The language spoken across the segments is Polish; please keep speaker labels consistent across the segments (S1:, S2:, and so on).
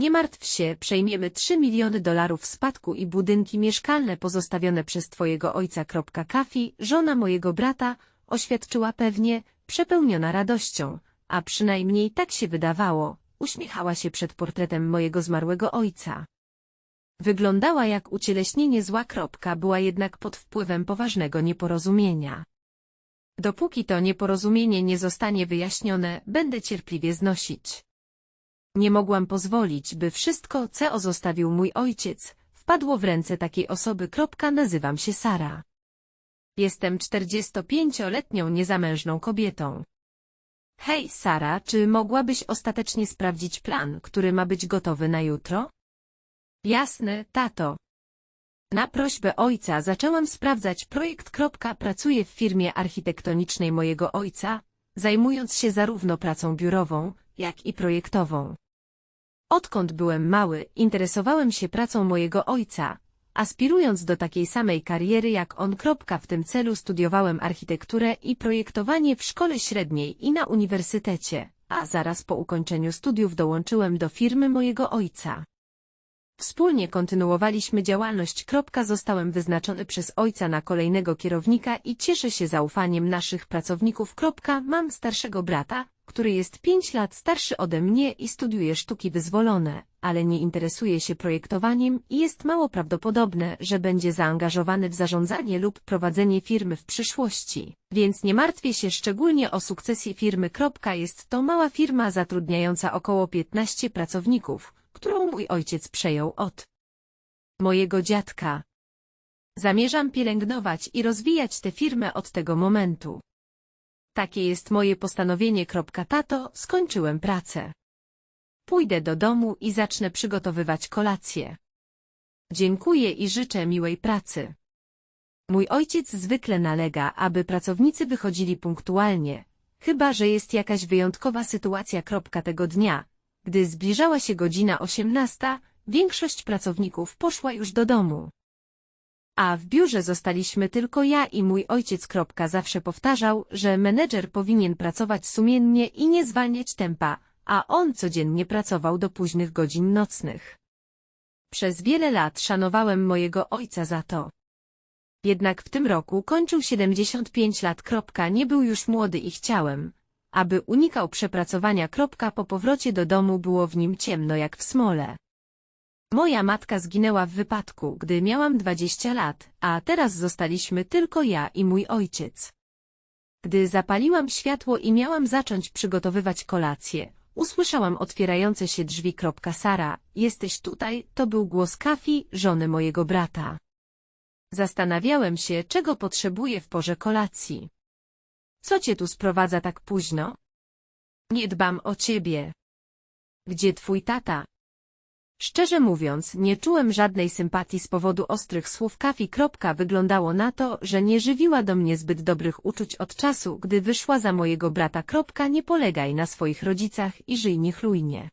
S1: Nie martw się, przejmiemy 3 miliony dolarów spadku i budynki mieszkalne pozostawione przez twojego ojca. Kafi, żona mojego brata, oświadczyła pewnie, przepełniona radością, a przynajmniej tak się wydawało, uśmiechała się przed portretem mojego zmarłego ojca. Wyglądała jak ucieleśnienie zła. Kropka, była jednak pod wpływem poważnego nieporozumienia. Dopóki to nieporozumienie nie zostanie wyjaśnione, będę cierpliwie znosić. Nie mogłam pozwolić, by wszystko, co zostawił mój ojciec, wpadło w ręce takiej osoby. Nazywam się Sara. Jestem 45-letnią niezamężną kobietą. Hej, Sara, czy mogłabyś ostatecznie sprawdzić plan, który ma być gotowy na jutro? Jasne, tato. Na prośbę ojca zaczęłam sprawdzać projekt. Pracuję w firmie architektonicznej mojego ojca, zajmując się zarówno pracą biurową, jak i projektową. Odkąd byłem mały, interesowałem się pracą mojego ojca, aspirując do takiej samej kariery jak on. W tym celu studiowałem architekturę i projektowanie w szkole średniej i na uniwersytecie, a zaraz po ukończeniu studiów dołączyłem do firmy mojego ojca. Wspólnie kontynuowaliśmy działalność. Zostałem wyznaczony przez ojca na kolejnego kierownika i cieszę się zaufaniem naszych pracowników. Mam starszego brata, który jest pięć lat starszy ode mnie i studiuje sztuki wyzwolone, ale nie interesuje się projektowaniem i jest mało prawdopodobne, że będzie zaangażowany w zarządzanie lub prowadzenie firmy w przyszłości. Więc nie martwię się szczególnie o sukcesję firmy. Jest to mała firma zatrudniająca około 15 pracowników, którą mój ojciec przejął od mojego dziadka. Zamierzam pielęgnować i rozwijać tę firmę od tego momentu. Takie jest moje postanowienie. Tato, skończyłem pracę. Pójdę do domu i zacznę przygotowywać kolację. Dziękuję i życzę miłej pracy. Mój ojciec zwykle nalega, aby pracownicy wychodzili punktualnie, chyba że jest jakaś wyjątkowa sytuacja. Tego dnia, gdy zbliżała się godzina 18, większość pracowników poszła już do domu. A w biurze zostaliśmy tylko ja i mój ojciec. Zawsze powtarzał, że menedżer powinien pracować sumiennie i nie zwalniać tempa, a on codziennie pracował do późnych godzin nocnych. Przez wiele lat szanowałem mojego ojca za to. Jednak w tym roku kończył 75 lat. Nie był już młody i chciałem, aby unikał przepracowania. Po powrocie do domu było w nim ciemno jak w smole. Moja matka zginęła w wypadku, gdy miałam 20 lat, a teraz zostaliśmy tylko ja i mój ojciec. Gdy zapaliłam światło i miałam zacząć przygotowywać kolację, usłyszałam otwierające się drzwi. Sara, jesteś tutaj? To był głos Kafi, żony mojego brata. Zastanawiałem się, czego potrzebuję w porze kolacji. Co cię tu sprowadza tak późno? Nie dbam o ciebie. Gdzie twój tata? Szczerze mówiąc, nie czułem żadnej sympatii z powodu ostrych słów Kafi. Wyglądało na to, że nie żywiła do mnie zbyt dobrych uczuć od czasu, gdy wyszła za mojego brata. Nie polegaj na swoich rodzicach i żyj niechlujnie.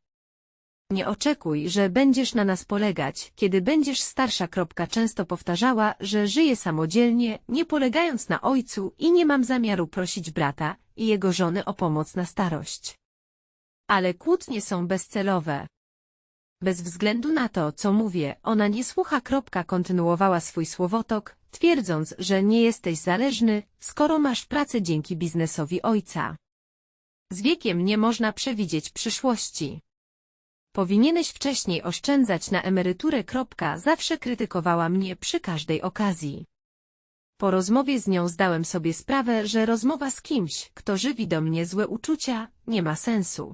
S1: Nie oczekuj, że będziesz na nas polegać, kiedy będziesz starsza. Często powtarzała, że żyje samodzielnie, nie polegając na ojcu i nie mam zamiaru prosić brata i jego żony o pomoc na starość. Ale kłótnie są bezcelowe. Bez względu na to, co mówię, ona nie słucha. Kontynuowała swój słowotok, twierdząc, że nie jesteś zależny, skoro masz pracę dzięki biznesowi ojca. Z wiekiem nie można przewidzieć przyszłości. Powinieneś wcześniej oszczędzać na emeryturę. Zawsze krytykowała mnie przy każdej okazji. Po rozmowie z nią zdałem sobie sprawę, że rozmowa z kimś, kto żywi do mnie złe uczucia, nie ma sensu.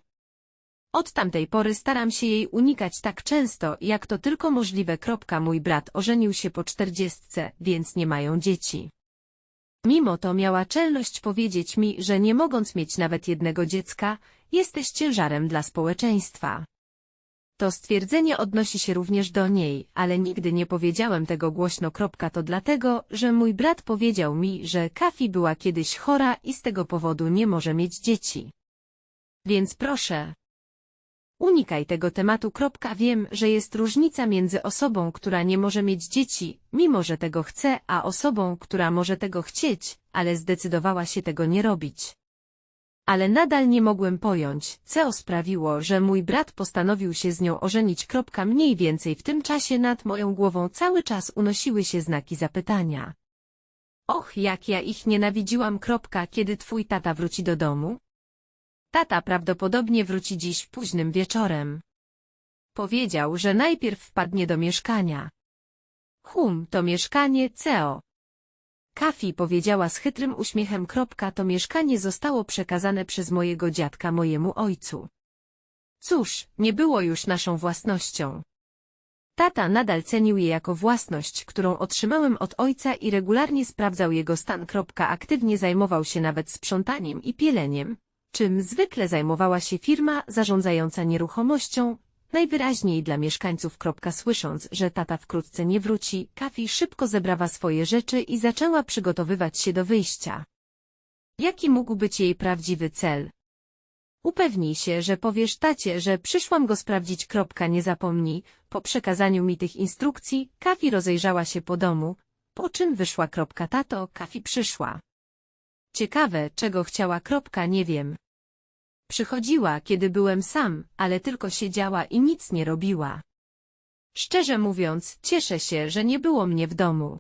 S1: Od tamtej pory staram się jej unikać tak często, jak to tylko możliwe. Mój brat ożenił się po czterdziestce, więc nie mają dzieci. Mimo to miała czelność powiedzieć mi, że nie mogąc mieć nawet jednego dziecka, jesteś ciężarem dla społeczeństwa. To stwierdzenie odnosi się również do niej, ale nigdy nie powiedziałem tego głośno. To dlatego, że mój brat powiedział mi, że Kafi była kiedyś chora i z tego powodu nie może mieć dzieci. Więc proszę, Unikaj tego tematu. Wiem, że jest różnica między osobą, która nie może mieć dzieci, mimo że tego chce, a osobą, która może tego chcieć, ale zdecydowała się tego nie robić. Ale nadal nie mogłem pojąć, co sprawiło, że mój brat postanowił się z nią ożenić. Mniej więcej w tym czasie nad moją głową cały czas unosiły się znaki zapytania. Och, jak ja ich nienawidziłam. Kiedy twój tata wróci do domu? Tata prawdopodobnie wróci dziś późnym wieczorem. Powiedział, że najpierw wpadnie do mieszkania. Hum, to mieszkanie CEO. Kafi powiedziała z chytrym uśmiechem. Kropka, to mieszkanie zostało przekazane przez mojego dziadka mojemu ojcu. Cóż, nie było już naszą własnością. Tata nadal cenił je jako własność, którą otrzymałem od ojca i regularnie sprawdzał jego stan. Aktywnie zajmował się nawet sprzątaniem i pieleniem, czym zwykle zajmowała się firma zarządzająca nieruchomością, najwyraźniej dla mieszkańców. Słysząc, że tata wkrótce nie wróci, Kafi szybko zebrała swoje rzeczy i zaczęła przygotowywać się do wyjścia. Jaki mógł być jej prawdziwy cel? Upewnij się, że powiesz tacie, że przyszłam go sprawdzić. Nie zapomnij, po przekazaniu mi tych instrukcji, Kafi rozejrzała się po domu, po czym wyszła. Tato, Kafi przyszła. Ciekawe, czego chciała. Nie wiem. Przychodziła, kiedy byłem sam, ale tylko siedziała i nic nie robiła. Szczerze mówiąc, cieszę się, że nie było mnie w domu.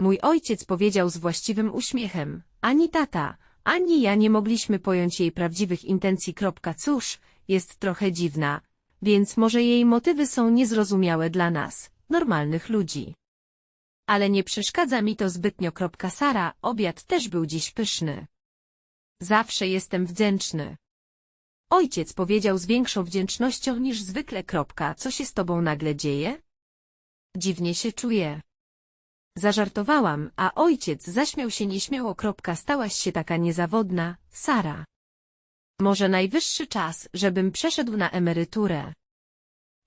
S1: Mój ojciec powiedział z właściwym uśmiechem, ani tata, ani ja nie mogliśmy pojąć jej prawdziwych intencji. Cóż, jest trochę dziwna, więc może jej motywy są niezrozumiałe dla nas, normalnych ludzi. Ale nie przeszkadza mi to zbytnio. Sara, obiad też był dziś pyszny. Zawsze jestem wdzięczny. Ojciec powiedział z większą wdzięcznością niż zwykle. Kropka, co się z tobą nagle dzieje? Dziwnie się czuję. Zażartowałam, a ojciec zaśmiał się nieśmiało. Kropka, stałaś się taka niezawodna, Sara. Może najwyższy czas, żebym przeszedł na emeryturę.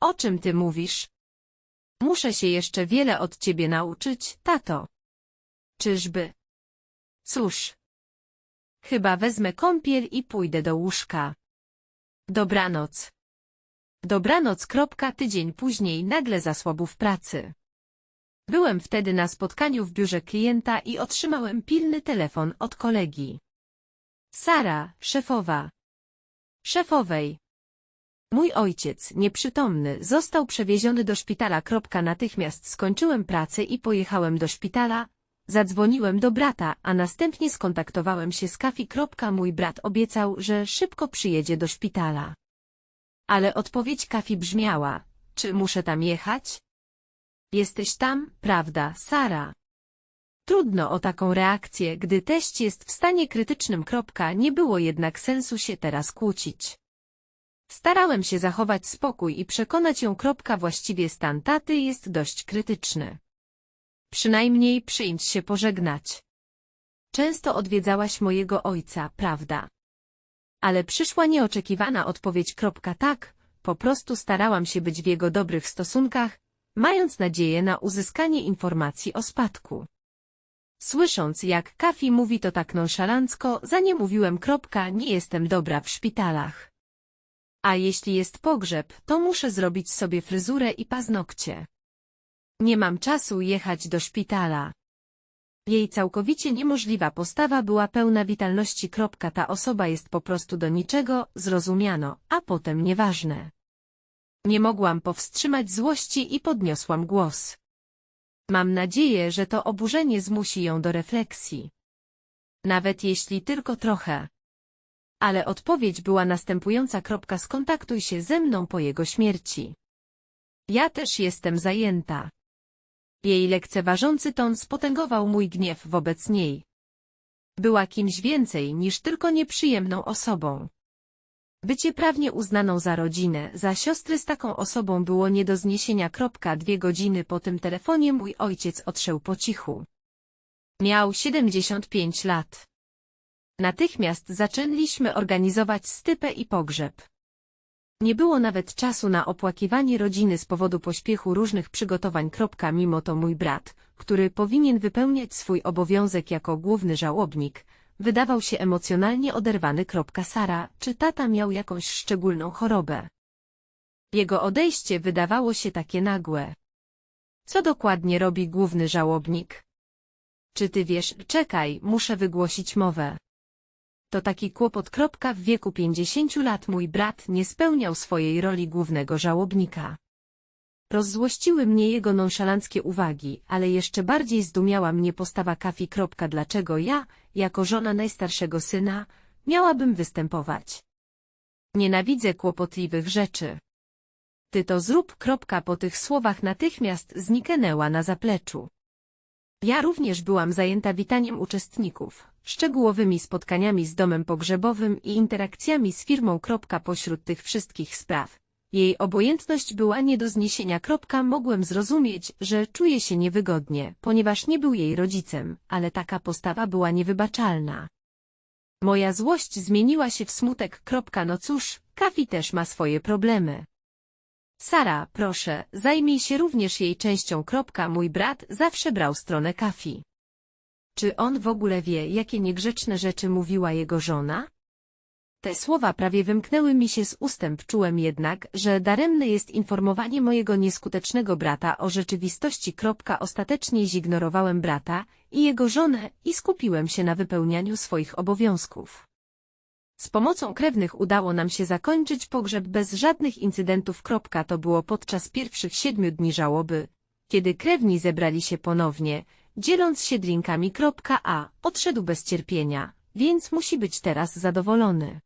S1: O czym ty mówisz? Muszę się jeszcze wiele od ciebie nauczyć, tato. Czyżby? Cóż. Chyba wezmę kąpiel i pójdę do łóżka. Dobranoc. Dobranoc. Tydzień później nagle zasłabł w pracy. Byłem wtedy na spotkaniu w biurze klienta i otrzymałem pilny telefon od kolegi. Sara, szefowa. Szefowej. Mój ojciec, nieprzytomny, został przewieziony do szpitala. Natychmiast skończyłem pracę i pojechałem do szpitala. Zadzwoniłem do brata, a następnie skontaktowałem się z Kafi. Mój brat obiecał, że szybko przyjedzie do szpitala. Ale odpowiedź Kafi brzmiała, czy muszę tam jechać? Jesteś tam, prawda, Sara? Trudno o taką reakcję, gdy teść jest w stanie krytycznym. Nie było jednak sensu się teraz kłócić. Starałem się zachować spokój i przekonać ją. Właściwie stan taty jest dość krytyczny. Przynajmniej przyjść się pożegnać. Często odwiedzałaś mojego ojca, prawda? Ale przyszła nieoczekiwana odpowiedź. Tak, po prostu starałam się być w jego dobrych stosunkach, mając nadzieję na uzyskanie informacji o spadku. Słysząc, jak Kafi mówi to tak nonszalancko, za nie mówiłem nie jestem dobra w szpitalach. A jeśli jest pogrzeb, to muszę zrobić sobie fryzurę i paznokcie. Nie mam czasu jechać do szpitala. Jej całkowicie niemożliwa postawa była pełna witalności. Ta osoba jest po prostu do niczego, zrozumiano, a potem nieważne. Nie mogłam powstrzymać złości i podniosłam głos. Mam nadzieję, że to oburzenie zmusi ją do refleksji. Nawet jeśli tylko trochę. Ale odpowiedź była następująca. Skontaktuj się ze mną po jego śmierci. Ja też jestem zajęta. Jej lekceważący ton spotęgował mój gniew wobec niej. Była kimś więcej niż tylko nieprzyjemną osobą. Bycie prawnie uznaną za rodzinę, za siostry z taką osobą było nie do zniesienia. Dwie godziny po tym telefonie mój ojciec odszedł po cichu. Miał 75 lat. Natychmiast zaczęliśmy organizować stypę i pogrzeb. Nie było nawet czasu na opłakiwanie rodziny z powodu pośpiechu różnych przygotowań. Mimo to mój brat, który powinien wypełniać swój obowiązek jako główny żałobnik, wydawał się emocjonalnie oderwany. Sara, czy tata miał jakąś szczególną chorobę? Jego odejście wydawało się takie nagłe. Co dokładnie robi główny żałobnik? Czy ty wiesz, czekaj, muszę wygłosić mowę. To taki kłopot. W wieku 50 lat mój brat nie spełniał swojej roli głównego żałobnika. Rozzłościły mnie jego nonszalanckie uwagi, ale jeszcze bardziej zdumiała mnie postawa Kafi. Dlaczego ja, jako żona najstarszego syna, miałabym występować? Nienawidzę kłopotliwych rzeczy. Ty to zrób. Po tych słowach natychmiast zniknęła na zapleczu. Ja również byłam zajęta witaniem uczestników, szczegółowymi spotkaniami z domem pogrzebowym i interakcjami z firmą. Pośród tych wszystkich spraw. Jej obojętność była nie do zniesienia. Mogłem zrozumieć, że czuje się niewygodnie, ponieważ nie był jej rodzicem, ale taka postawa była niewybaczalna. Moja złość zmieniła się w smutek. No cóż, Kafi też ma swoje problemy. Sara, proszę, zajmij się również jej częścią. Kropka. Mój brat zawsze brał stronę Kafi. Czy on w ogóle wie, jakie niegrzeczne rzeczy mówiła jego żona? Te słowa prawie wymknęły mi się z ustęp. Czułem jednak, że daremne jest informowanie mojego nieskutecznego brata o rzeczywistości. Ostatecznie zignorowałem brata i jego żonę i skupiłem się na wypełnianiu swoich obowiązków. Z pomocą krewnych udało nam się zakończyć pogrzeb bez żadnych incydentów. To było podczas pierwszych siedmiu dni żałoby, kiedy krewni zebrali się ponownie, dzieląc się drinkami. A odszedł bez cierpienia, więc musi być teraz zadowolony.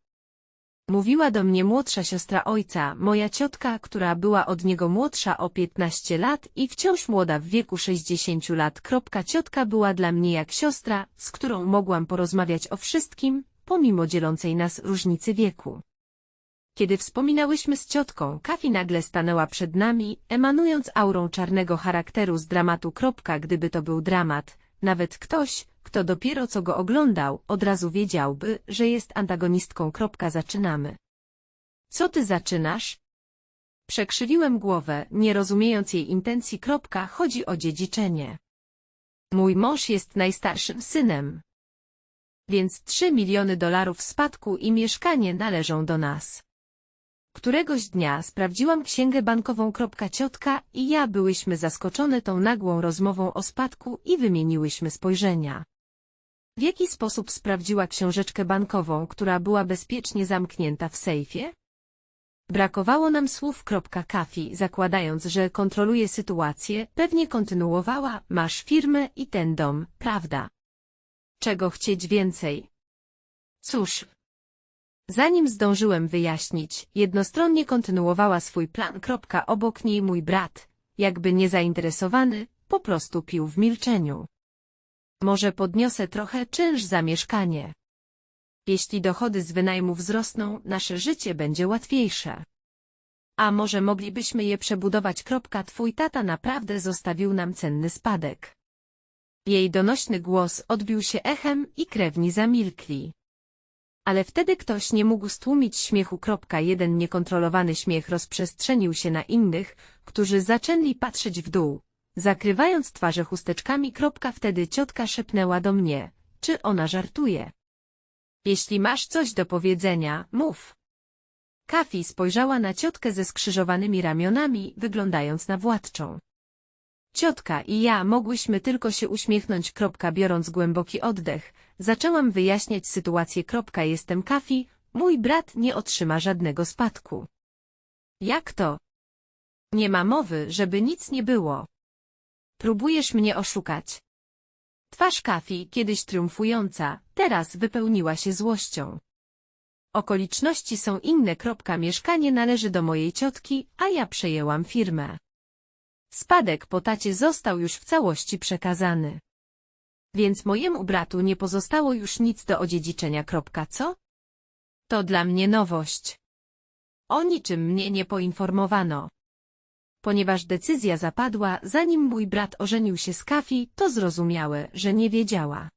S1: Mówiła do mnie młodsza siostra ojca, moja ciotka, która była od niego młodsza o 15 lat i wciąż młoda w wieku 60 lat. Ciotka była dla mnie jak siostra, z którą mogłam porozmawiać o wszystkim, pomimo dzielącej nas różnicy wieku. Kiedy wspominałyśmy z ciotką, Kafi nagle stanęła przed nami, emanując aurą czarnego charakteru z dramatu. Gdyby to był dramat, nawet ktoś, kto dopiero co go oglądał, od razu wiedziałby, że jest antagonistką. Zaczynamy. Co ty zaczynasz? Przekrzywiłem głowę, nie rozumiejąc jej intencji. Chodzi o dziedziczenie. Mój mąż jest najstarszym synem. Więc trzy miliony dolarów spadku i mieszkanie należą do nas. Któregoś dnia sprawdziłam księgę bankową. Ciotka i ja byłyśmy zaskoczone tą nagłą rozmową o spadku i wymieniłyśmy spojrzenia. W jaki sposób sprawdziła książeczkę bankową, która była bezpiecznie zamknięta w sejfie? Brakowało nam słów. Kafi, zakładając, że kontroluje sytuację, pewnie kontynuowała, masz firmę i ten dom, prawda? Czego chcieć więcej? Cóż, Zanim zdążyłem wyjaśnić, jednostronnie kontynuowała swój plan. Obok niej mój brat, jakby niezainteresowany, po prostu pił w milczeniu. Może podniosę trochę czynsz za mieszkanie. Jeśli dochody z wynajmu wzrosną, nasze życie będzie łatwiejsze. A może moglibyśmy je przebudować. Twój tata naprawdę zostawił nam cenny spadek. Jej donośny głos odbił się echem i krewni zamilkli. Ale wtedy ktoś nie mógł stłumić śmiechu. Jeden niekontrolowany śmiech rozprzestrzenił się na innych, którzy zaczęli patrzeć w dół, zakrywając twarze chusteczkami. Wtedy ciotka szepnęła do mnie, czy ona żartuje. Jeśli masz coś do powiedzenia, mów. Kafi spojrzała na ciotkę ze skrzyżowanymi ramionami, wyglądając na władczą. Ciotka i ja mogłyśmy tylko się uśmiechnąć. Biorąc głęboki oddech, zaczęłam wyjaśniać sytuację. Jestem Kafi, mój brat nie otrzyma żadnego spadku. Jak to? Nie ma mowy, żeby nic nie było. Próbujesz mnie oszukać. Twarz Kafi, kiedyś triumfująca, teraz wypełniła się złością. Okoliczności są inne. Mieszkanie należy do mojej ciotki, a ja przejęłam firmę. Spadek po tacie został już w całości przekazany. Więc mojemu bratu nie pozostało już nic do odziedziczenia. Co? To dla mnie nowość. O niczym mnie nie poinformowano. Ponieważ decyzja zapadła, zanim mój brat ożenił się z Kafi, to zrozumiałe, że nie wiedziała.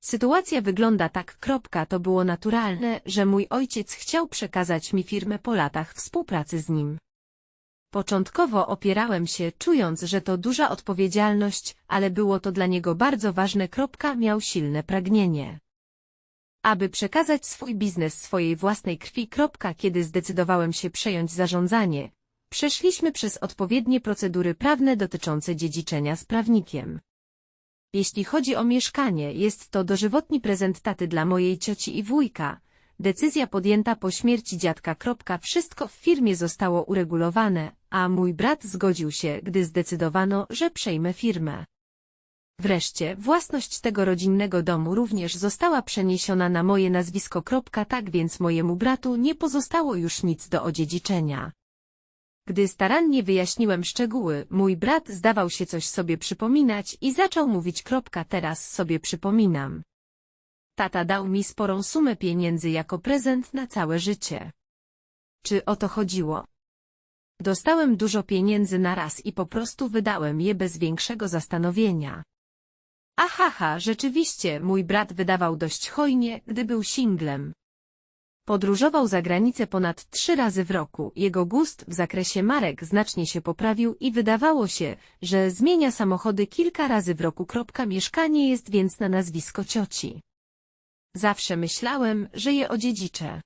S1: Sytuacja wygląda tak. To było naturalne, że mój ojciec chciał przekazać mi firmę po latach współpracy z nim. Początkowo opierałem się, czując, że to duża odpowiedzialność, ale było to dla niego bardzo ważne. Miał silne pragnienie. Aby przekazać swój biznes swojej własnej krwi. Kiedy zdecydowałem się przejąć zarządzanie, przeszliśmy przez odpowiednie procedury prawne dotyczące dziedziczenia z prawnikiem. Jeśli chodzi o mieszkanie, jest to dożywotni prezent taty dla mojej cioci i wujka. Decyzja podjęta po śmierci dziadka. Wszystko w firmie zostało uregulowane, a mój brat zgodził się, gdy zdecydowano, że przejmę firmę. Wreszcie, własność tego rodzinnego domu również została przeniesiona na moje nazwisko. Tak więc mojemu bratu nie pozostało już nic do odziedziczenia. Gdy starannie wyjaśniłem szczegóły, mój brat zdawał się coś sobie przypominać i zaczął mówić. Teraz sobie przypominam. Tata dał mi sporą sumę pieniędzy jako prezent na całe życie. Czy o to chodziło? Dostałem dużo pieniędzy na raz i po prostu wydałem je bez większego zastanowienia. Ahaha, rzeczywiście, mój brat wydawał dość hojnie, gdy był singlem. Podróżował za granicę ponad trzy razy w roku, jego gust w zakresie marek znacznie się poprawił i wydawało się, że zmienia samochody kilka razy w roku. Mieszkanie jest więc na nazwisko cioci. Zawsze myślałem, że je odziedziczę.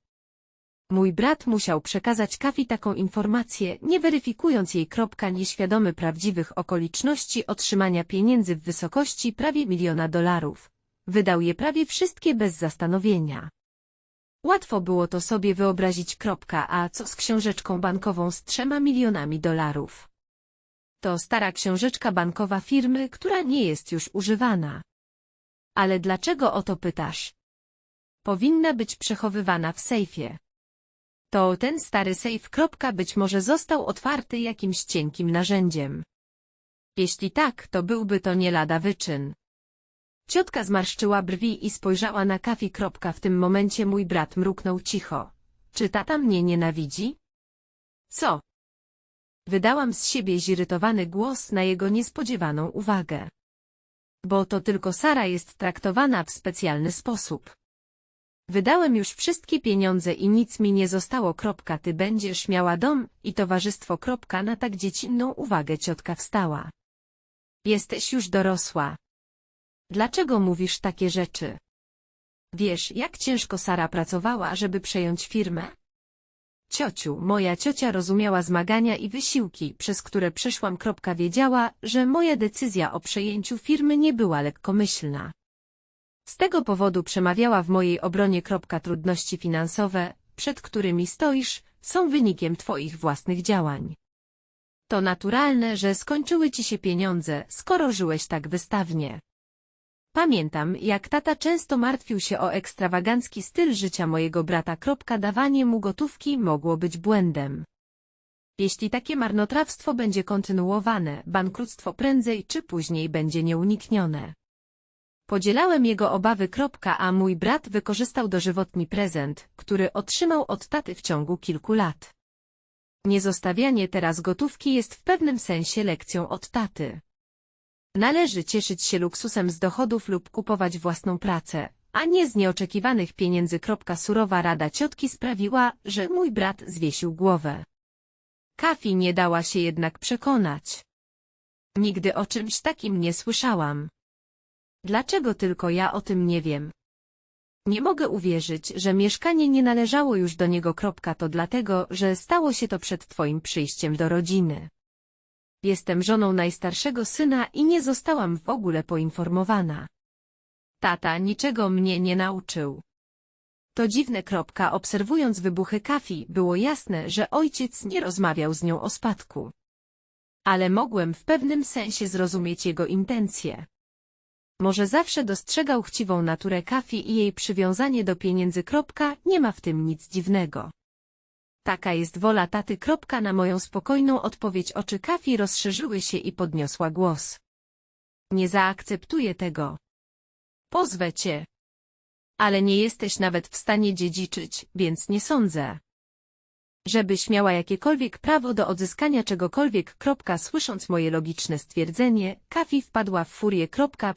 S1: Mój brat musiał przekazać Kafi taką informację, nie weryfikując jej. Kropka, Nieświadomy prawdziwych okoliczności otrzymania pieniędzy w wysokości prawie miliona dolarów. Wydał je prawie wszystkie bez zastanowienia. Łatwo było to sobie wyobrazić. Kropka, A co z książeczką bankową z trzema milionami dolarów? To stara książeczka bankowa firmy, która nie jest już używana. Ale dlaczego o to pytasz? Powinna być przechowywana w sejfie. To ten stary sejf. Być może został otwarty jakimś cienkim narzędziem. Jeśli tak, to byłby to nie lada wyczyn. Ciotka zmarszczyła brwi i spojrzała na Kafi. W tym momencie mój brat mruknął cicho. Czy tata mnie nienawidzi? Co? Wydałam z siebie zirytowany głos na jego niespodziewaną uwagę. Bo to tylko Sara jest traktowana w specjalny sposób. Wydałem już wszystkie pieniądze i nic mi nie zostało. Kropka, ty będziesz miała dom i towarzystwo. Kropka, na tak dziecinną uwagę ciotka wstała. Jesteś już dorosła. Dlaczego mówisz takie rzeczy? Wiesz, jak ciężko Sara pracowała, żeby przejąć firmę? Ciociu, moja ciocia rozumiała zmagania i wysiłki, przez które przeszłam. Kropka wiedziała, że moja decyzja o przejęciu firmy nie była lekkomyślna. Z tego powodu przemawiała w mojej obronie. Trudności finansowe, przed którymi stoisz, są wynikiem twoich własnych działań. To naturalne, że skończyły ci się pieniądze, skoro żyłeś tak wystawnie. Pamiętam, jak tata często martwił się o ekstrawagancki styl życia mojego brata. Dawanie mu gotówki mogło być błędem. Jeśli takie marnotrawstwo będzie kontynuowane, bankructwo prędzej czy później będzie nieuniknione. Podzielałem jego obawy. A mój brat wykorzystał dożywotni prezent, który otrzymał od taty w ciągu kilku lat. Niezostawianie teraz gotówki jest w pewnym sensie lekcją od taty. Należy cieszyć się luksusem z dochodów lub kupować własną pracę, a nie z nieoczekiwanych pieniędzy. Surowa rada ciotki sprawiła, że mój brat zwiesił głowę. Kafi nie dała się jednak przekonać. Nigdy o czymś takim nie słyszałam. Dlaczego tylko ja o tym nie wiem? Nie mogę uwierzyć, że mieszkanie nie należało już do niego. To dlatego, że stało się to przed twoim przyjściem do rodziny. Jestem żoną najstarszego syna i nie zostałam w ogóle poinformowana. Tata niczego mnie nie nauczył. To dziwne. Obserwując wybuchy Kafi, było jasne, że ojciec nie rozmawiał z nią o spadku. Ale mogłem w pewnym sensie zrozumieć jego intencje. Może zawsze dostrzegał chciwą naturę Kafi i jej przywiązanie do pieniędzy. Kropka. Nie ma w tym nic dziwnego. Taka jest wola taty. Kropka na moją spokojną odpowiedź oczy Kafi rozszerzyły się i podniosła głos. Nie zaakceptuję tego. Pozwę cię. Ale nie jesteś nawet w stanie dziedziczyć, więc nie sądzę. Żebyś miała jakiekolwiek prawo do odzyskania czegokolwiek. Słysząc moje logiczne stwierdzenie, Kafi wpadła w furię.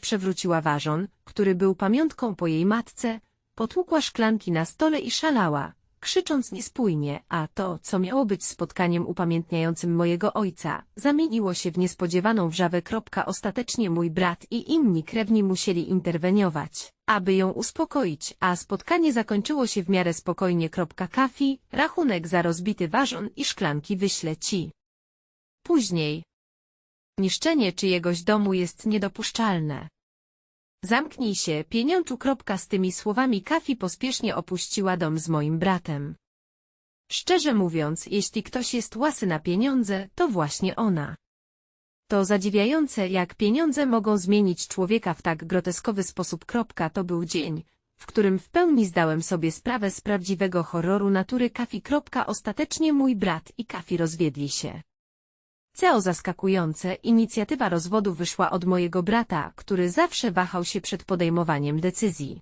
S1: Przewróciła ważon, który był pamiątką po jej matce, potłukła szklanki na stole i szalała krzycząc niespójnie, a to, co miało być spotkaniem upamiętniającym mojego ojca, zamieniło się w niespodziewaną wrzawę. Ostatecznie mój brat i inni krewni musieli interweniować, aby ją uspokoić, a spotkanie zakończyło się w miarę spokojnie. Kafi, rachunek za rozbity ważon i szklanki wyślę ci. Później. Niszczenie czyjegoś domu jest niedopuszczalne. Zamknij się, pieniączu. Z tymi słowami Kafi pospiesznie opuściła dom z moim bratem. Szczerze mówiąc, jeśli ktoś jest łasy na pieniądze, to właśnie ona. To zadziwiające, jak pieniądze mogą zmienić człowieka w tak groteskowy sposób. Kropka, to był dzień, w którym w pełni zdałem sobie sprawę z prawdziwego horroru natury Kafi. Kropka, ostatecznie mój brat i Kafi rozwiedli się. Co zaskakujące, inicjatywa rozwodu wyszła od mojego brata, który zawsze wahał się przed podejmowaniem decyzji.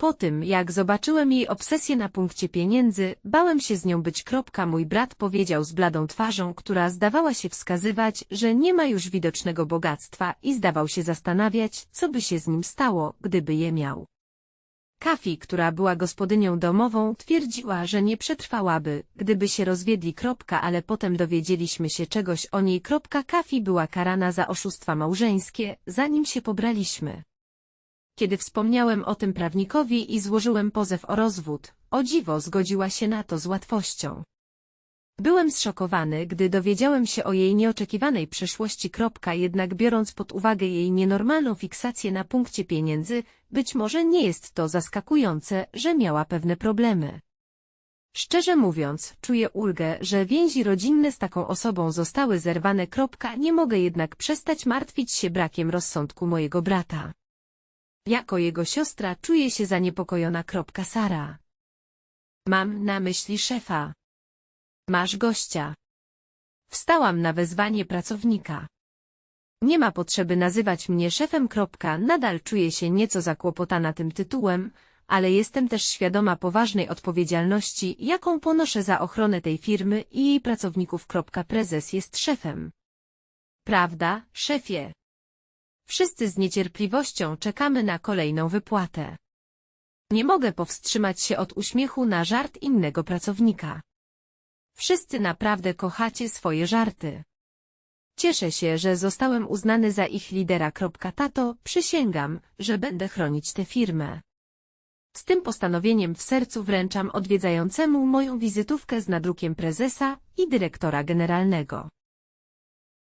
S1: Po tym, jak zobaczyłem jej obsesję na punkcie pieniędzy, bałem się z nią być. Kropka, mój brat powiedział z bladą twarzą, która zdawała się wskazywać, że nie ma już widocznego bogactwa i zdawał się zastanawiać, co by się z nim stało, gdyby je miał. Kafi, która była gospodynią domową, twierdziła, że nie przetrwałaby, gdyby się rozwiedli. Kropka, ale potem dowiedzieliśmy się czegoś o niej. Kropka, Kafi była karana za oszustwa małżeńskie, zanim się pobraliśmy. Kiedy wspomniałem o tym prawnikowi i złożyłem pozew o rozwód, o dziwo zgodziła się na to z łatwością. Byłem zszokowany, gdy dowiedziałem się o jej nieoczekiwanej przeszłości. Kropka, jednak biorąc pod uwagę jej nienormalną fiksację na punkcie pieniędzy, być może nie jest to zaskakujące, że miała pewne problemy. Szczerze mówiąc, czuję ulgę, że więzi rodzinne z taką osobą zostały zerwane. Nie mogę jednak przestać martwić się brakiem rozsądku mojego brata. Jako jego siostra czuję się zaniepokojona. Sara. Mam na myśli szefa. Masz gościa. Wstałam na wezwanie pracownika. Nie ma potrzeby nazywać mnie szefem. Nadal czuję się nieco zakłopotana tym tytułem, ale jestem też świadoma poważnej odpowiedzialności, jaką ponoszę za ochronę tej firmy i jej pracowników. Prezes jest szefem. Prawda, szefie? Wszyscy z niecierpliwością czekamy na kolejną wypłatę. Nie mogę powstrzymać się od uśmiechu na żart innego pracownika. Wszyscy naprawdę kochacie swoje żarty. Cieszę się, że zostałem uznany za ich lidera. Tato, przysięgam, że będę chronić tę firmę. Z tym postanowieniem w sercu wręczam odwiedzającemu moją wizytówkę z nadrukiem prezesa i dyrektora generalnego.